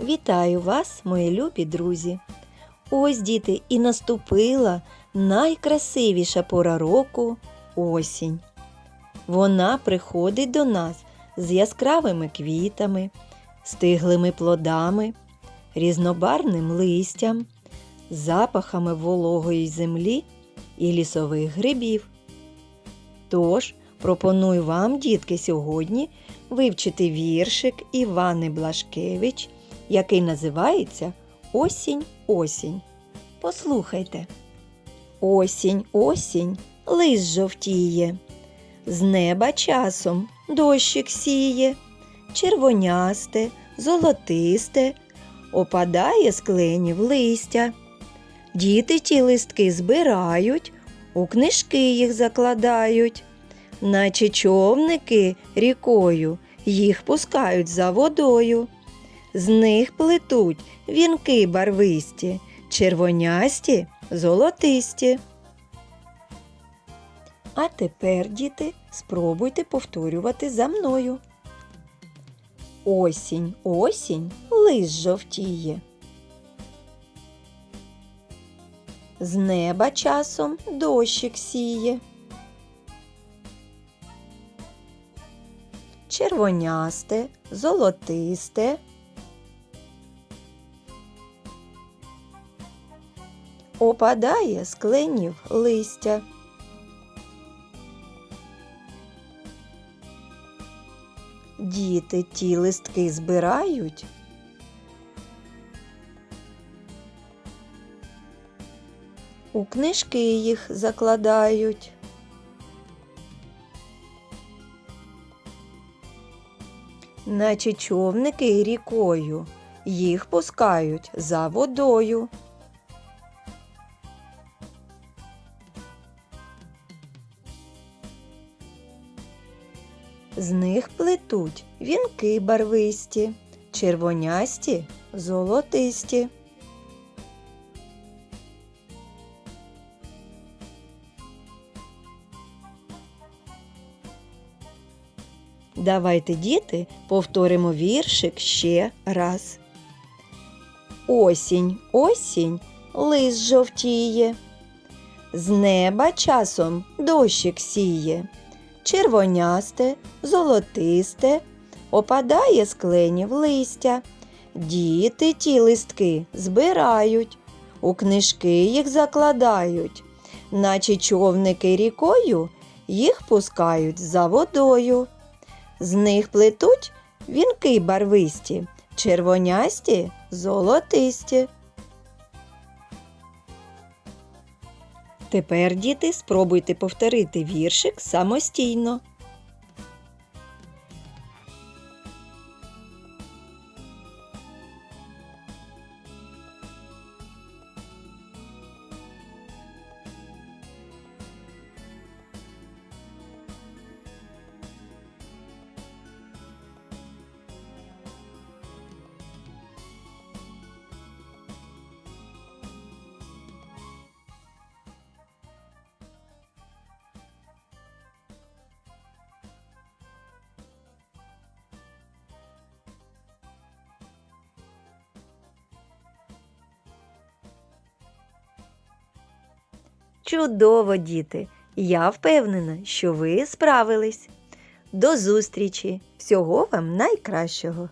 Вітаю вас, мої любі друзі! Ось, діти, і наступила найкрасивіша пора року осінь. Вона приходить до нас з яскравими квітами, стиглими плодами, різнобарвним листям, запахами вологої землі і лісових грибів. Тож пропоную вам, дітки, сьогодні вивчити віршик Івани Блашкевич, який називається Осінь, осінь. Послухайте. Осінь, осінь, лист жовтіє, з неба часом дощик сіє, червонясте, золотисте, опадає з кленів листя. Діти ті листки збирають, у книжки їх закладають, наче човники рікою їх пускають за водою. З них плетуть вінки барвисті, червонясті, золотисті. А тепер, діти, спробуйте повторювати за мною. Осінь, осінь, лист жовтіє. З неба часом дощик сіє. Червонясте, золотисте. Опадає з кленів листя. Діти ті листки збирають. У книжки їх закладають. Наче човники рікою, їх пускають за водою. З них плетуть вінки барвисті, червонясті, золотисті. Давайте, діти, повторимо віршик ще раз. Осінь, осінь, лист жовтіє, з неба часом дощик сіє червонясте, золотисте, опадає з кленів листя. Діти ті листки збирають, у книжки їх закладають, наче човники рікою їх пускають за водою. З них плетуть вінки барвисті, червонясті, золотисті. Тепер, діти, спробуйте повторити віршик самостійно. Чудово, діти! Я впевнена, що ви справились. До зустрічі! Всього вам найкращого!